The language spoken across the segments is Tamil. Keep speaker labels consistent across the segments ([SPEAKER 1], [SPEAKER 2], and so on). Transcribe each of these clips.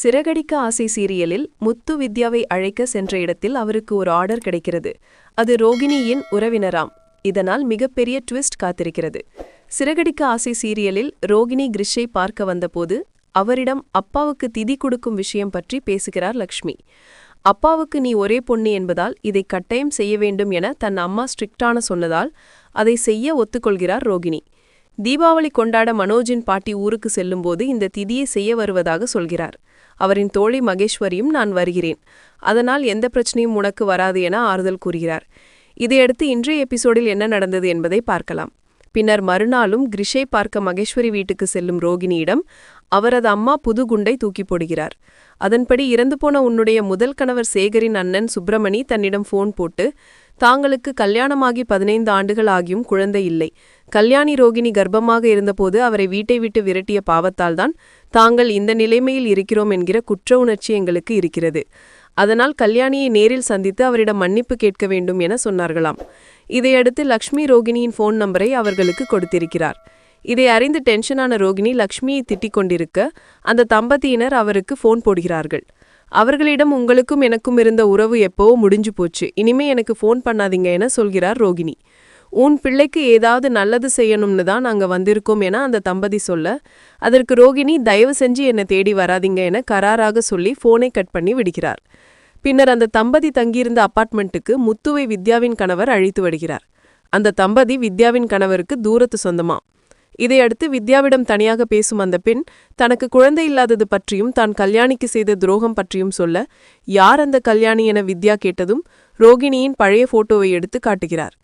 [SPEAKER 1] சிறகடிக்க ஆசை சீரியலில் முத்து வித்யாவை அழைக்க சென்ற இடத்தில் அவருக்கு ஒரு ஆர்டர் கிடைக்கிறது. அது ரோகிணியின் உறவினராம். இதனால் மிகப்பெரிய ட்விஸ்ட் காத்திருக்கிறது. சிறகடிக்க ஆசை சீரியலில் ரோகிணி கிரிஷை பார்க்க வந்தபோது அவரிடம் அப்பாவுக்கு திதி கொடுக்கும் விஷயம் பற்றி பேசுகிறார் லக்ஷ்மி. அப்பாவுக்கு நீ ஒரே பொண்ணு என்பதால் இதை கட்டாயம் செய்ய வேண்டும் என தன் அம்மா ஸ்ட்ரிக்டான சொன்னதால் அதை செய்ய ஒத்துக்கொள்கிறார் ரோகிணி. தீபாவளி கொண்டாட மனோஜின் பாட்டி ஊருக்கு செல்லும்போது இந்த திதியை செய்ய வருவதாக சொல்கிறார். அவரின் தோழி மகேஸ்வரியும் நான் வருகிறேன். அதனால் எந்த பிரச்சனையும் உனக்கு வராது என ஆறுதல் கூறுகிறார். இதையடுத்து இன்றைய எபிசோடில் என்ன நடந்தது என்பதை பார்க்கலாம். பின்னர் மறுநாளும் கிரிஷை பார்க்க மகேஸ்வரி வீட்டுக்கு செல்லும் ரோகிணியிடம் அவரது அம்மா புது குண்டை தூக்கி போடுகிறார். அதன்படி இறந்து போன உன்னுடைய முதல் கணவர் சேகரின் அண்ணன் சுப்பிரமணி தன்னிடம் ஃபோன் போட்டு தாங்களுக்கு கல்யாணமாகி பதினைந்து ஆண்டுகள் ஆகியும் குழந்தை இல்லை. கல்யாணி ரோகிணி கர்ப்பமாக இருந்தபோது அவரை வீட்டை விட்டு விரட்டிய பாவத்தால்தான் தாங்கள் இந்த நிலைமையில் இருக்கிறோம் என்கிற குற்ற உணர்ச்சி எங்களுக்கு இருக்கிறது. அதனால் கல்யாணியை நேரில் சந்தித்து அவரிடம் மன்னிப்பு கேட்க வேண்டும் என சொன்னார்களாம். இதையடுத்து லக்ஷ்மி ரோகிணியின் ஃபோன் நம்பரை அவர்களுக்கு கொடுத்திருக்கிறார். இதை அறிந்து டென்ஷனான ரோகிணி லக்ஷ்மியை திட்டிக் கொண்டிருக்க அந்த தம்பதியினர் அவருக்கு ஃபோன் போடுகிறார்கள். அவர்களிடம் உங்களுக்கும் எனக்கும் இருந்த உறவு எப்போவோ முடிஞ்சு போச்சு. இனிமே எனக்கு ஃபோன் பண்ணாதீங்க என சொல்கிறார் ரோகிணி. உன் பிள்ளைக்கு ஏதாவது நல்லது செய்யணும்னு தான் நாங்க வந்திருக்கோம் என அந்த தம்பதி சொல்ல அதற்கு ரோகிணி தயவு செஞ்சு என்னை தேடி வராதீங்க என கராராக சொல்லி ஃபோனை கட் பண்ணி விடுகிறார். பின்னர் அந்த தம்பதி தங்கியிருந்த அப்பார்ட்மெண்ட்டுக்கு முத்துவை வித்யாவின் கணவர் அழைத்து வருகிறார். அந்த தம்பதி வித்யாவின் கணவருக்கு தூரத்து சொந்தமா இதையடுத்து வித்யாவிடம் தனியாக பேசும் அந்த பெண் தனக்கு குழந்தை இல்லாதது பற்றியும் தான் கல்யாணிக்கு செய்த துரோகம் பற்றியும் சொல்ல யார் அந்த கல்யாணி என வித்யா கேட்டதும் ரோகிணியின் பழைய போட்டோவை எடுத்து காட்டுகிறார்.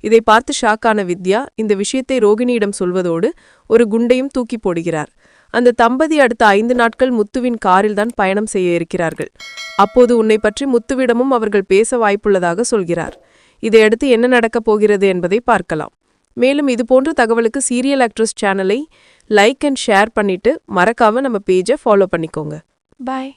[SPEAKER 1] இதை பார்த்து ஷாக்கான வித்யா இந்த விஷயத்தை ரோகிணியிடம் சொல்வதோடு ஒரு குண்டையும் தூக்கி போடுகிறார். அந்த தம்பதி அடுத்த ஐந்து நாட்கள் முத்துவின் காரில் தான் பயணம் செய்ய இருக்கிறார்கள். அப்போது உன்னை பற்றி முத்துவிடமும் அவர்கள் பேச வாய்ப்புள்ளதாக சொல்கிறார். இதையடுத்து என்ன நடக்கப் போகிறது என்பதை பார்க்கலாம். மேலும் இதுபோன்ற தகவலுக்கு சீரியல் ஆக்ட்ரஸ் சேனலை லைக் அண்ட் ஷேர் பண்ணிட்டு மறக்காம நம்ம பேஜை ஃபாலோ பண்ணிக்கோங்க. பாய்